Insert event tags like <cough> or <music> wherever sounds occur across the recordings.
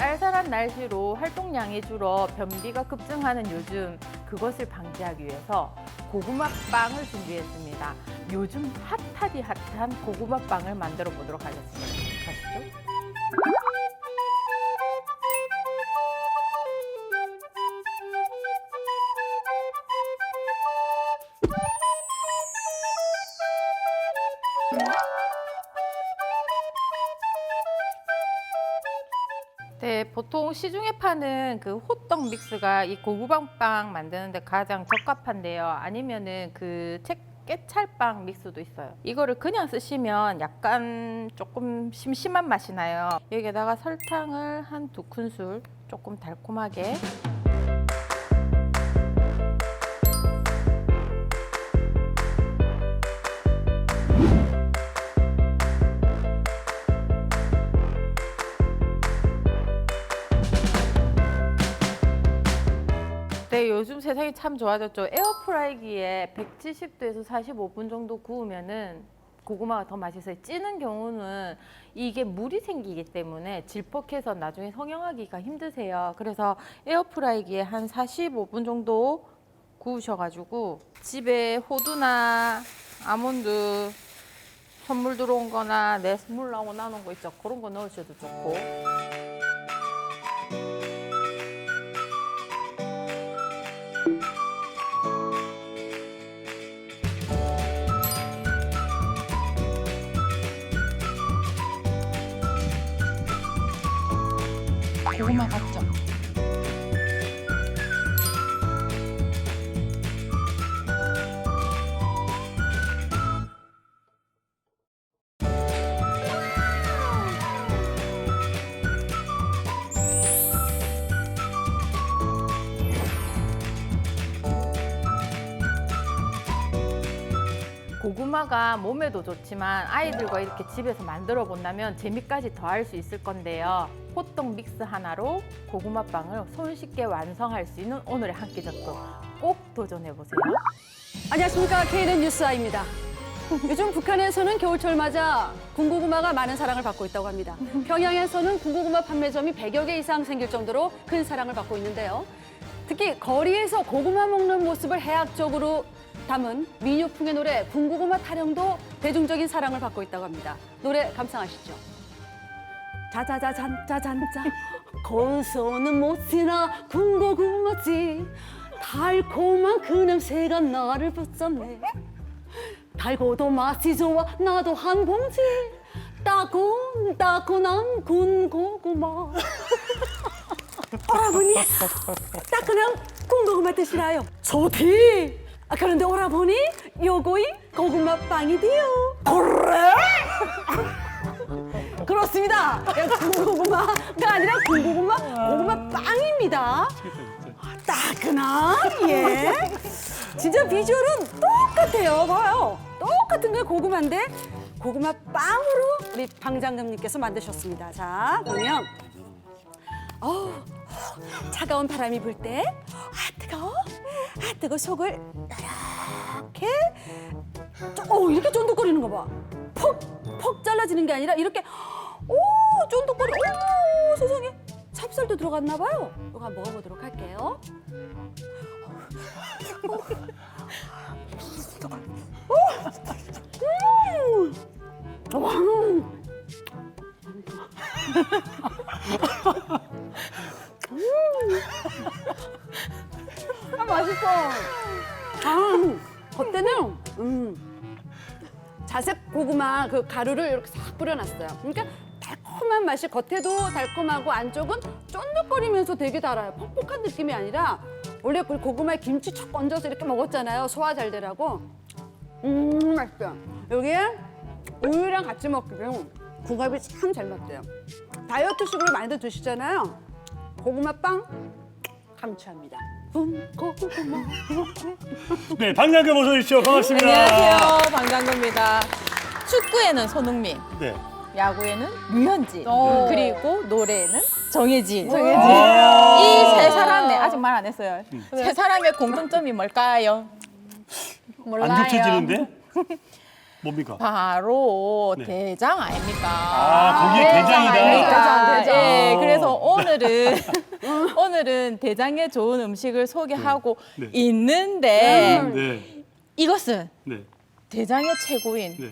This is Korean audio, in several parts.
쌀쌀한 날씨로 활동량이 줄어 변비가 급증하는 요즘 그것을 방지하기 위해서 고구마 빵을 준비했습니다. 요즘 핫하디 핫한 고구마 빵을 만들어 보도록 하겠습니다. 가시죠. 네, 보통 시중에 파는 그 호떡 믹스가 이 고구마빵 만드는데 가장 적합한데요. 아니면은 그 책- 깨찰빵 믹스도 있어요. 이거를 그냥 쓰시면 약간 조금 심심한 맛이 나요. 여기에다가 설탕을 한 두 큰술 조금 달콤하게 네, 요즘 세상이 참 좋아졌죠. 에어프라이기에 170도에서 45분 정도 구우면은 고구마가 더 맛있어요. 찌는 경우는 이게 물이 생기기 때문에 질퍽해서 나중에 성형하기가 힘드세요. 그래서 에어프라이기에 한 45분 정도 구우셔가지고 집에 호두나 아몬드 선물 들어온 거나 내 선물 나오고 나눈 거 있죠. 그런 거 넣으셔도 좋고. 고구마 같죠? 고구마가 몸에도 좋지만 아이들과 이렇게 집에서 만들어 본다면 재미까지 더할 수 있을 건데요. 호떡 믹스 하나로 고구마 빵을 손쉽게 완성할 수 있는 오늘의 한끼 작품 꼭 도전해 보세요. 안녕하십니까 KNN 뉴스아입니다. 요즘 북한에서는 겨울철 맞아 군고구마가 많은 사랑을 받고 있다고 합니다. 평양에서는 군고구마 판매점이 100여 개 이상 생길 정도로 큰 사랑을 받고 있는데요. 특히 거리에서 고구마 먹는 모습을 해학적으로 담은 민요풍의 노래 군고구마 타령도 대중적인 사랑을 받고 있다고 합니다. 노래 감상하시죠. 자자자잔자잔자 고소는 못지나 군고구마지 달콤한 그 냄새가 나를 붙잡네 달고도 맛이 좋아 나도 한 봉지 따고난 군고구마 <laughs> 오라버니 따끈한 군고구마 드시나요? 좋디 아, 그런데 오라버니 요거이 고구마 빵이디요 그래? <laughs> 그렇습니다. 군고구마가 아니라 군고구마 고구마 빵입니다. 아, 따끈한 예. 진짜 비주얼은 똑같아요. 봐요. 똑같은 게 고구마인데 고구마 빵으로 우리 방장금님께서 만드셨습니다. 자 그러면 어우 차가운 바람이 불 때 아 뜨거 아 뜨거 속을 이렇게 어 이렇게 쫀득거리는 거 봐. 퍽퍽 잘라지는 게 아니라 이렇게 오 쫀득거리. 오 세상에 찹쌀도 들어갔나 봐요. 이거 한번 먹어보도록 할게요. <laughs> 맛있어. 아 겉에는 음. 자색 고구마 그 가루를 이렇게 싹 뿌려놨어요. 그러니까 달콤한 맛이 겉에도 달콤하고 안쪽은 쫀득거리면서 되게 달아요. 퍽퍽한 느낌이 아니라 원래 그 고구마에 김치 척 얹어서 이렇게 먹었잖아요. 소화 잘 되라고. 음 맛있어요. 여기에 우유랑 같이 먹기는 궁합이 참 잘 맞대요. 다이어트식으로 많이들 드시잖아요. 고구마 빵 감추합니다. 음. <laughs> 네, 방장금 어서 오십시오. 반갑습니다. 안녕하세요, 방장구입니다. 축구에는 손흥민, 네. 야구에는 류현진, 오. 그리고 노래에는 정혜진. 아. 이세 사람의 아직 말 안 했어요. 세 사람의 공통점이 뭘까요? 안 겹쳐지는데? 뭡니까? 바로 네. 대장 아닙니까? 아, 거기에 대장 대장이다. 대장, 대장. 예, 어. 그래서 오늘은 <laughs> 오늘은 대장에 좋은 음식을 소개하고 네. 네. 있는데 네. 이것은 네. 대장의 최고인 네.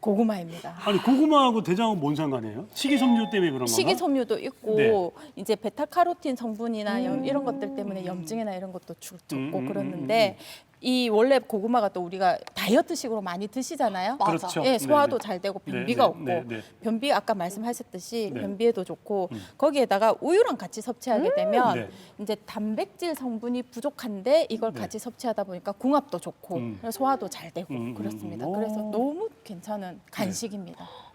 고구마입니다. 아니 고구마하고 대장은 뭔 상관이에요? 식이섬유 때문에 그런 건가? 식이섬유도 있고 네. 이제 베타카로틴 성분이나 염- 이런 것들 때문에 염증이나 이런 것도 주- 좋고 음, 음, 그러는데 이 원래 고구마가 또 우리가 다이어트식으로 많이 드시잖아요. 맞아. 그렇죠. 예, 소화도 네, 네. 잘 되고 네, 변비가 네, 없고 네, 네. 변비 아까 말씀하셨듯이 네. 변비에도 좋고 음. 거기에다가 우유랑 같이 섭취하게 되면 네. 이제 단백질 성분이 부족한데 이걸 네. 같이 섭취하다 보니까 궁합도 좋고 음. 소화도 잘 되고 음, 음, 그렇습니다. 음. 그래서 오. 너무 괜찮은 간식입니다.